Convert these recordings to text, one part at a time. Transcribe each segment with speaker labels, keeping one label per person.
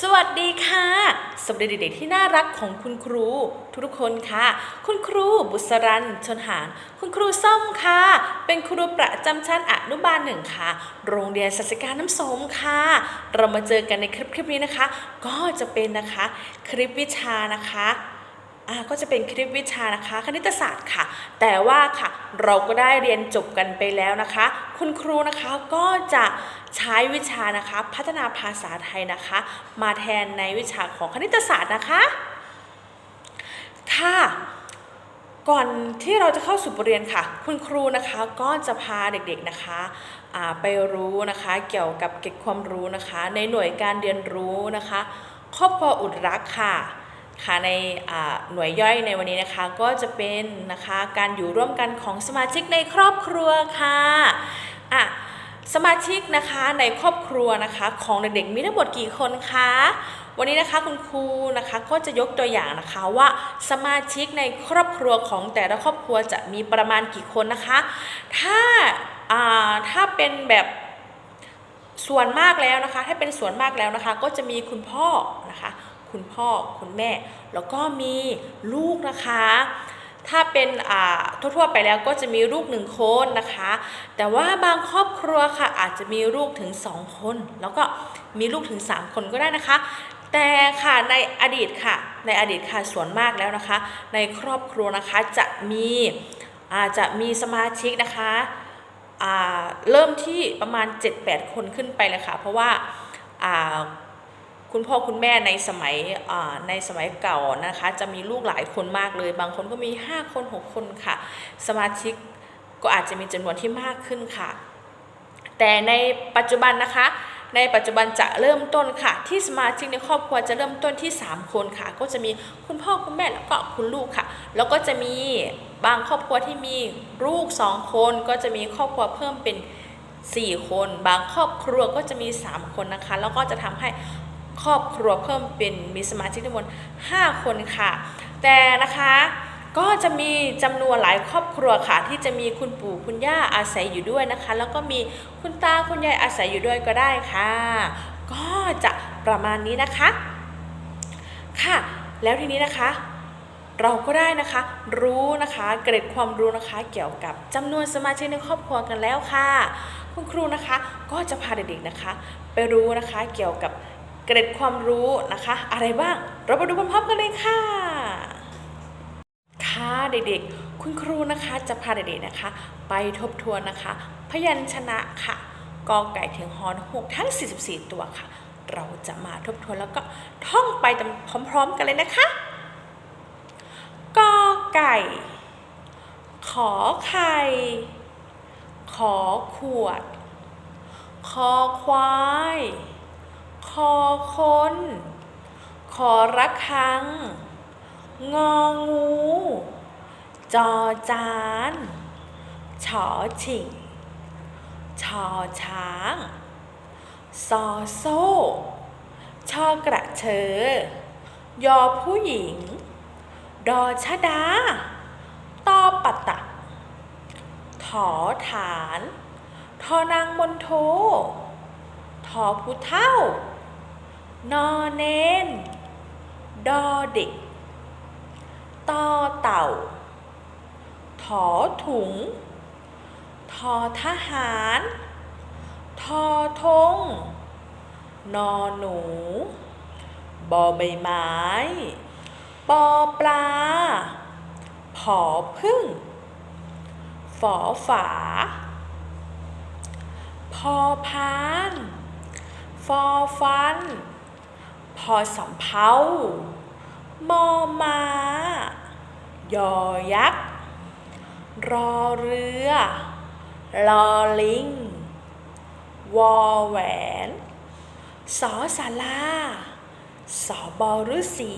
Speaker 1: สวัสดีค่ะ สวัสดีเด็กๆที่น่ารักของคุณครู ทุกๆคนค่ะ คุณครูบุษรันชนหานคุณครูส้มค่ะ เป็นครูประจำชั้นอนุบาลหนึ่งค่ะ โรงเรียนสัสสิการน้ำสมค่ะ เรามาเจอกันในคลิปคลิปนี้นะคะ ก็จะเป็นนะคะ คลิปวิชานะคะ อ่าก็จะเป็นคลิปวิชานะคะ คณิตศาสตร์ค่ะ แต่ว่าค่ะเราก็ได้เรียนจบกันไปแล้วนะคะ คุณครูนะคะก็จะใช้วิชานะคะ พัฒนาภาษาไทยนะคะ มาแทนในวิชาของคณิตศาสตร์นะคะค่ะก่อนที่เราจะเข้าสู่บทเรียนค่ะ คุณครูนะคะก็จะพาเด็กๆนะคะไปรู้นะคะเกี่ยวกับเก็บความรู้นะคะ ในหน่วยการเรียนรู้นะคะ ครอบครัวอุดรักค่ะ ค่ะในหน่วยย่อยในวันนี้นะคะก็จะเป็นนะคะการอยู่ร่วมกันของสมาชิกในครอบครัวค่ะอะสมาชิกนะคะในครอบครัวนะคะของเด็กๆมีทั้งหมดกี่คนคะวันนี้นะคะคุณครูนะคะก็จะยกตัวอย่างนะคะว่าสมาชิกในครอบครัวของแต่ละครอบครัวจะมีประมาณกี่คนนะคะ ถ้าอ่าถ้าเป็นแบบส่วนมากแล้วนะคะ ถ้าเป็นส่วนมากแล้วนะคะ ก็จะมีคุณพ่อนะคะ คุณพ่อคุณแม่ แล้วก็มีลูกนะคะ ถ้าเป็นทั่วๆไปแล้วก็จะมีลูกหนึ่งคนนะคะ แต่ว่าบางครอบครัวค่ะอาจจะมีลูกถึง 2 คน แล้วก็มีลูกถึง 3 คนก็ได้นะคะแต่ค่ะในอดีตค่ะในอดีตค่ะส่วนมากแล้วนะคะ ในครอบครัวนะคะจะมีอาจจะมีสมาชิกนะคะเริ่มที่ประมาณ 7-8 คนขึ้นไปเลยค่ะ เพราะว่า คุณพ่อคุณแม่ในสมัยในสมัยเก่านะคะ จะมีลูกหลายคนมากเลย บางคนก็มี 5 คน 6 คนค่ะ สมาชิกก็อาจจะมีจำนวนที่มากขึ้นค่ะ แต่ในปัจจุบันนะคะในปัจจุบันจะเริ่มต้นค่ะ ที่สมาชิกในครอบครัวจะเริ่มต้นที่ 3 คนค่ะ ก็จะมีคุณพ่อคุณแม่แล้วก็คุณลูกค่ะ แล้วก็จะมีบางครอบครัวที่มีลูก 2 คน ก็จะมีครอบครัวเพิ่มเป็น 4 คน บางครอบครัวก็จะมี 3 คนนะคะ แล้วก็จะทำให้ ครอบครัวเพิ่มเป็นมีสมาชิกทั้งหมด5คนค่ะ แต่นะคะก็จะมีจำนวนหลายครอบครัวค่ะ ที่จะมีคุณปู่คุณย่าอาศัยอยู่ด้วยนะคะ แล้วก็มีคุณตาคุณยายอาศัยอยู่ด้วยก็ได้ค่ะ ก็จะประมาณนี้นะคะค่ะ แล้วทีนี้นะคะ เราก็ได้นะคะ รู้นะคะเกร็ดความรู้นะคะเกี่ยวกับจำนวนสมาชิกในครอบครัวกันแล้วค่ะ คุณครูนะคะก็จะพาเด็กๆนะคะ ไปรู้นะคะเกี่ยวกับ เกร็ดความรู้นะคะ อะไรบ้าง เราไปดูพร้อมๆกันเลยค่ะ ค่ะเด็กๆ คุณครูนะคะจะพาเด็กๆนะคะ ไปทบทวนนะคะ พยัญชนะค่ะกอไก่ถึงฮอนหกทั้ง 44 ตัวค่ะ เราจะมาทบทวนแล้วก็ท่องไปพร้อมๆกันเลยนะคะกอไก่ ขอไข่ ขอขวด คอควาย คอคนขอระฆัง งองู จอจานฉอฉิงชอช้างซอโซ่ชอกระเชอยอผู้หญิง ดอชดาตอปัตตะถอฐาน ทอนางมนโท ทอผู้เท่า นอเนนดอเด็กต่อเต่า ถอถุง ทอทหาร ทอทง นอหนู บอใบไม้ ปอปลา ผอพึ่ง ฝอฝา พอพาน ฟอฟัน พอสำเภามอมา ยอยักษ์ รอเรือ ลอลิง วอแหวน สอสาราสอบอฤษี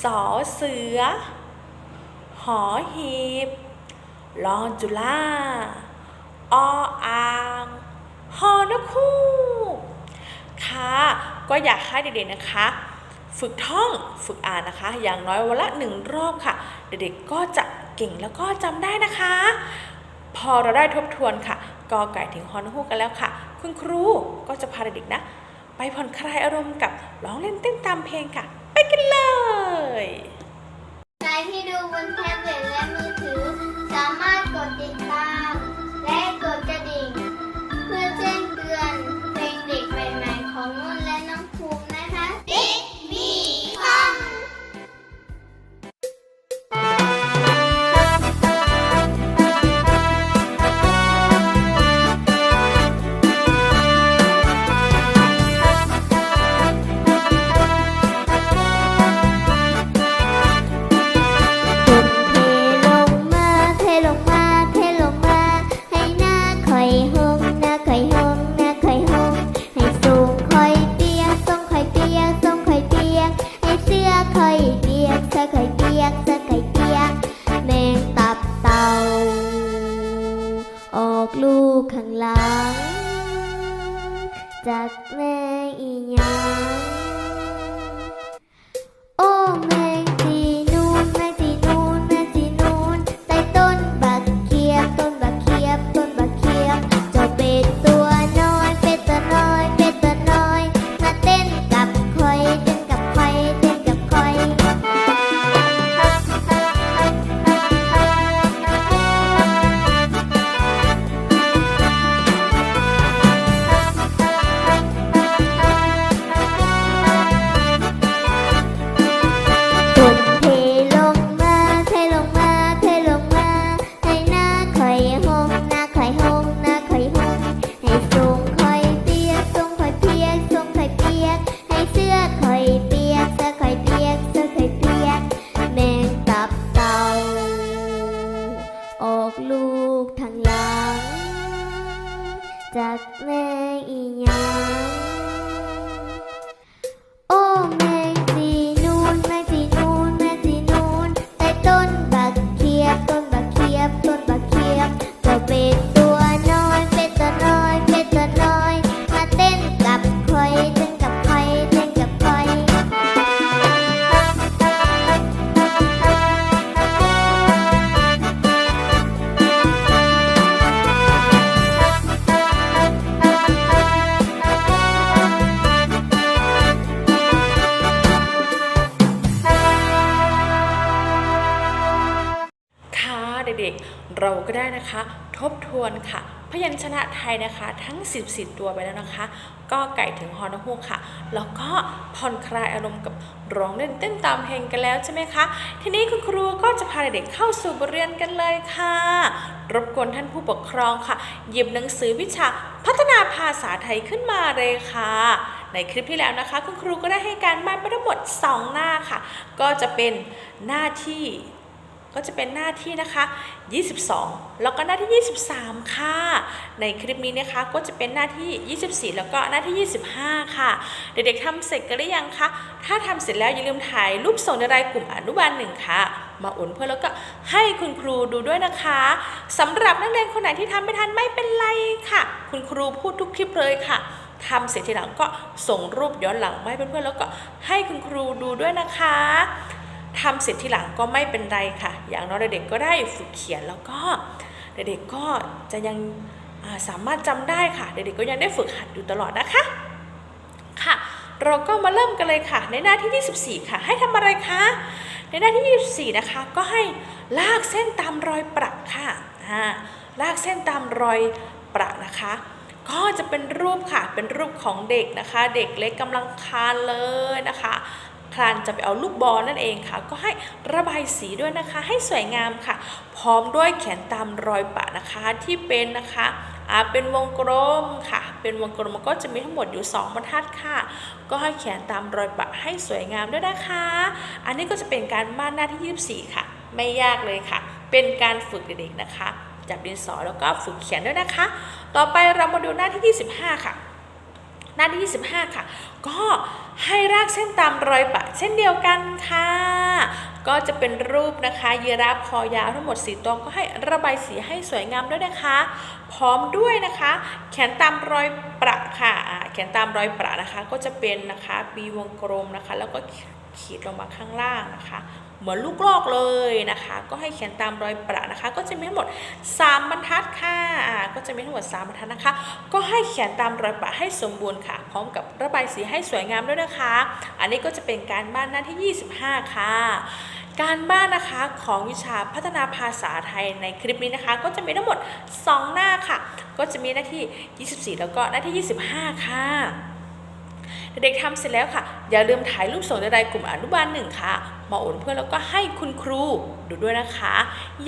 Speaker 1: สอเสือ หอหีบลอจุฬาออ่างฮอนกคูกค่ะ ก็อยากให้เด็กๆนะคะ ฝึกท่องฝึกอ่านนะคะ อย่างน้อยวันละหนึ่งรอบค่ะ เด็กๆก็จะเก่งแล้วก็จำได้นะคะ พอเราได้ทบทวนค่ะกอไก่ถึงฮอนฮูกกันแล้วค่ะ คุณครูก็จะพาเด็กๆนะ ไปผ่อนคลายอารมณ์กับร้องเล่นเต้นตามเพลงค่ะ ไปกันเลย
Speaker 2: ใครที่ดูบนแท็บเล็ตและมือถือ สามารถกดติดตาม และกดกระดิ่ง นะคะ ทบทวนค่ะ
Speaker 1: พยัญชนะไทยนะคะ ทั้ง 14 ตัวไปแล้วนะคะ ก็ไก่ถึงฮอนฮูกค่ะ แล้วก็ผ่อนคลายอารมณ์กับร้องเล่นเต้นตามเพลงกันแล้วใช่ไหมคะ ทีนี้คุณครูก็จะพาเด็กๆเข้าสู่บทเรียนกันเลยค่ะ รบกวนท่านผู้ปกครองค่ะ หยิบหนังสือวิชาพัฒนาภาษาไทยขึ้นมาเลยค่ะ ในคลิปที่แล้วนะคะ คุณครูก็ได้ให้การบ้านไปทั้งหมด 2 หน้าค่ะ ก็จะเป็นหน้าที่ ก็จะเป็นหน้าที่นะคะ 22 แล้วก็หน้าที่ 23 ค่ะ ในคลิปนี้นะคะก็จะเป็นหน้าที่ 24 แล้วก็หน้าที่ 25 ค่ะ เด็กๆทำเสร็จกันหรือยังคะถ้าทำเสร็จแล้วอย่าลืมถ่ายรูปส่งในรายกลุ่มอนุบาลหนึ่งค่ะ มาอุ่นเพื่อแล้วก็ให้คุณครูดูด้วยนะคะสำหรับนักเรียนคนไหนที่ทำไม่ทันไม่เป็นไรค่ะ คุณครูพูดทุกคลิปเลยค่ะทำเสร็จทีหลังก็ส่งรูปย้อนหลังมาให้เพื่อนๆแล้วก็ให้คุณครูดูด้วยนะคะ ทำเสร็จทีหลังก็ไม่เป็นไรค่ะ อย่างน้อยเด็กๆก็ได้ฝึกเขียนแล้วก็เด็กๆก็จะยังสามารถจำได้ค่ะ เด็กๆก็ยังได้ฝึกหัดอยู่ตลอดนะคะค่ะเราก็มาเริ่มกันเลยค่ะ ในหน้าที่ 24 ค่ะ ให้ทำอะไรคะ ในหน้าที่ 24 นะคะ ก็ให้ลากเส้นตามรอยประค่ะลากเส้นตามรอยประนะคะ ก็จะเป็นรูปค่ะ เป็นรูปของเด็กนะคะ เด็กเล็กกำลังคานเลยนะคะ คลานจะไปเอาลูกบอลนั่นเองค่ะ ก็ให้ระบายสีด้วยนะคะ ให้สวยงามค่ะ พร้อมด้วยเขียนตามรอยปะนะคะที่เป็นนะคะอ่าเป็นวงกลมค่ะ เป็นวงกลมมันก็จะมีทั้งหมดอยู่ 2บรรทัดค่ะ ก็ให้เขียนตามรอยปะให้สวยงามด้วยนะคะ อันนี้ก็จะเป็นการบ้านหน้าที่ 24 ค่ะ ไม่ยากเลยค่ะ เป็นการฝึกเด็กๆนะคะ จับดินสอแล้วก็ฝึกเขียนด้วยนะคะ ต่อไปเรามาดูหน้าที่ 25 ค่ะ หน้าที่ 25 ค่ะ ก็ ให้รากเส้นตามรอยปะเช่นเดียวกันค่ะ ก็จะเป็นรูปนะคะยีราฟคอยาวทั้งหมดสีตัวก็ให้ระบายสีให้สวยงามด้วยนะคะ พร้อมด้วยนะคะ แขนตามรอยประค่ะแขนตามรอยประนะคะ ก็จะเป็นนะคะปีวงกลมนะคะ แล้วก็ขีดลงมาข้างล่างนะคะ เหมือนลูกลอกเลยนะคะ ก็ให้เขียนตามรอยประนะคะ ก็จะมีทั้งหมด 3 บรรทัดค่ะก็จะมีทั้งหมด 3 บรรทัดนะคะ ก็ให้เขียนตามรอยประให้สมบูรณ์ค่ะ พร้อมกับระบายสีให้สวยงามด้วยนะคะ อันนี้ก็จะเป็นการบ้านหน้าที่ 25 ค่ะการบ้านนะคะของวิชาพัฒนาภาษาไทยในคลิปนี้นะคะ ก็จะมีทั้งหมด 2 หน้าค่ะ ก็จะมีหน้าที่ 24 แล้วก็หน้าที่ 25 ค่ะเด็กๆทำเสร็จแล้วค่ะ อย่าลืมถ่ายรูปส่งในรายกลุ่มอนุบาลหนึ่งค่ะ มาอวดเพื่อนแล้วก็ให้คุณครูดูด้วยนะคะ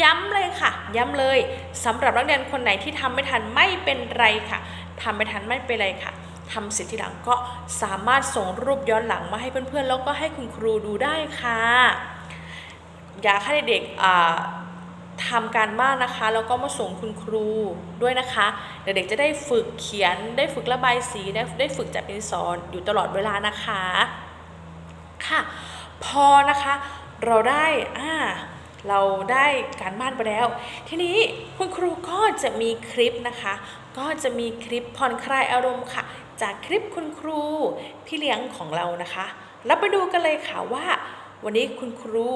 Speaker 1: ย้ำเลยค่ะ ย้ำเลยสำหรับนักเรียนคนไหนที่ทำไม่ทันไม่เป็นไรค่ะทำไม่ทันไม่เป็นไรค่ะทำเสร็จทีหลังก็สามารถส่งรูปย้อนหลังมาให้เพื่อนๆแล้วก็ให้คุณครูดูได้ค่ะ อยากให้เด็กๆทำการบ้านนะคะ แล้วก็มาส่งคุณครูด้วยนะคะเด็กๆจะได้ฝึกเขียนได้ฝึกระบายสีได้ได้ฝึกจับดินสออยู่ตลอดเวลานะคะค่ะ พอนะคะ เราได้อ่าเราได้การบ้านไปแล้ว ทีนี้คุณครูก็จะมีคลิปนะคะ ก็จะมีคลิปผ่อนคลายอารมณ์ค่ะ จากคลิปคุณครูพี่เลี้ยงของเรานะคะเราไปดูกันเลยค่ะว่า วันนี้คุณครู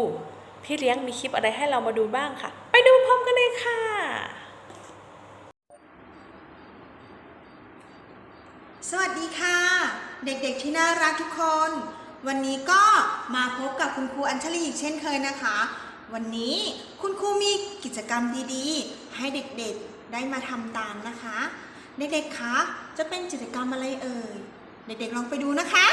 Speaker 1: พี่เลี้ยงมีคลิปอะไรให้เรามาดูบ้างค่ะ ไปดูพร้อมกันเลยค่ะ
Speaker 3: สวัสดีค่ะ เด็กๆที่น่ารักทุกคน วันนี้ก็มาพบกับคุณครูอัญชลีอีกเช่นเคยนะคะ วันนี้คุณครูมีกิจกรรมดีๆ ให้เด็กๆได้มาทำตามนะคะ เด็กๆคะจะเป็นกิจกรรมอะไรเอ่ย เด็กๆลองไปดูนะคะ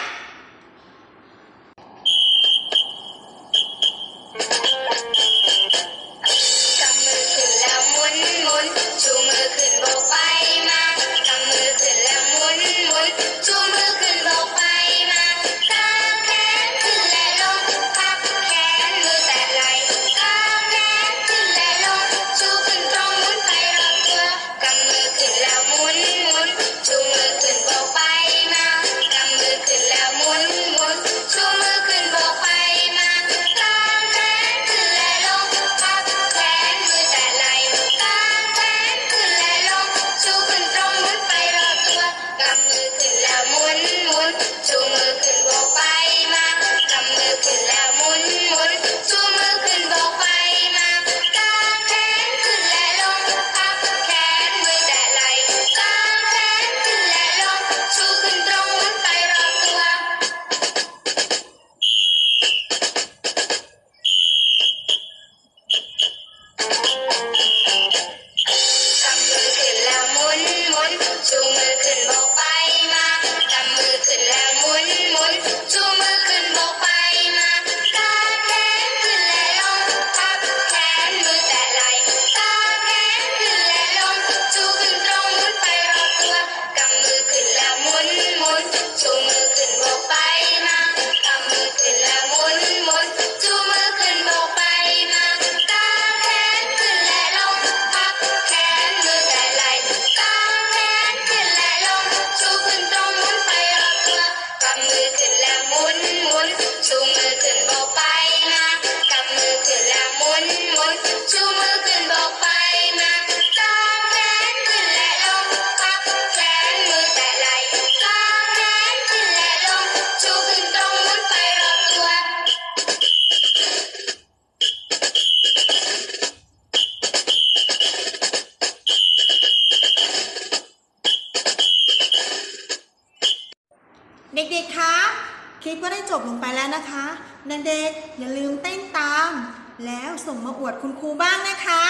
Speaker 3: ส่งมาอวดคุณครูบ้างนะคะ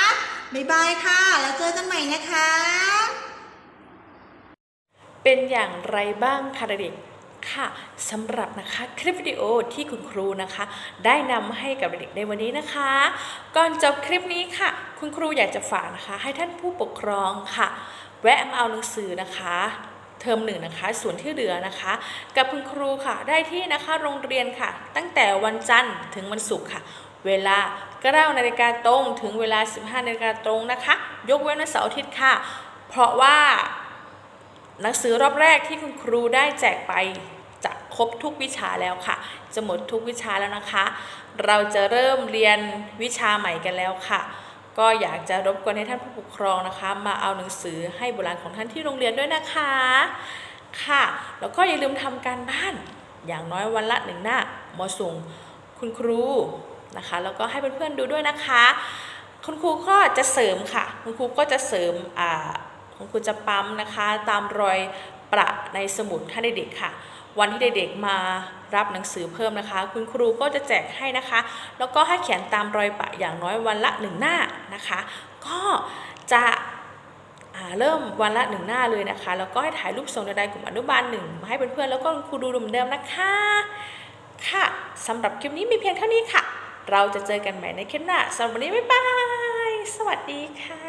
Speaker 3: บ๊ายบายค่ะ แล้วเจอกันใหม่นะคะ
Speaker 1: เป็นอย่างไรบ้างคะเด็กค่ะสำหรับนะคะคลิปวิดีโอที่คุณครูนะคะ ได้นำให้กับเด็กในวันนี้นะคะ ก่อนจบคลิปนี้ค่ะ คุณครูอยากจะฝากนะคะ ให้ท่านผู้ปกครองค่ะ แวะมาเอาหนังสือนะคะเทอมหนึ่งนะคะส่วนที่เหลือนะคะ กับคุณครูค่ะได้ที่นะคะโรงเรียนค่ะ ตั้งแต่วันจันทร์ถึงวันศุกร์ค่ะ เวลา9นาฬิกาตรงถึงเวลา 15นาฬิกาตรงนะคะ ยกเว้นวันเสาร์อาทิตย์ค่ะ เพราะว่า หนังสือรอบแรกที่คุณครูได้แจกไปจะครบทุกวิชาแล้วค่ะ จะหมดทุกวิชาแล้วนะคะ เราจะเริ่มเรียนวิชาใหม่กันแล้วค่ะ ก็อยากจะรบกวนให้ท่านผู้ปกครองนะคะ มาเอาหนังสือให้บุรานของท่านที่โรงเรียนด้วยนะคะค่ะ แล้วก็อย่าลืมทำการบ้านอย่างน้อยวันละหนึ่งหน้ามาส่งคุณครู นะคะ แล้วก็ให้เพื่อนๆดูด้วยนะคะ คุณครูก็จะเสริมค่ะ คุณครูก็จะเสริมคุณครูจะปั๊มนะคะ ตามรอยประในสมุดให้เด็กๆค่ะ วันที่เด็กๆมารับหนังสือเพิ่มนะคะ คุณครูก็จะแจกให้นะคะ แล้วก็ให้เขียนตามรอยประอย่างน้อยวันละหนึ่งหน้านะคะ ก็จะเริ่มวันละหนึ่งหน้าเลยนะคะ แล้วก็ให้ถ่ายรูปส่งในไดกลุ่มอนุบาลหนึ่งมาให้เพื่อนๆแล้วก็คุณครูดูเหมือนเดิมนะคะ ค่ะสำหรับคลิปนี้มีเพียงเท่านี้ค่ะ เราจะเจอกันใหม่ในคลิปหน้าสำหรับวันนี้บ๊ายบาย สวัสดีค่ะ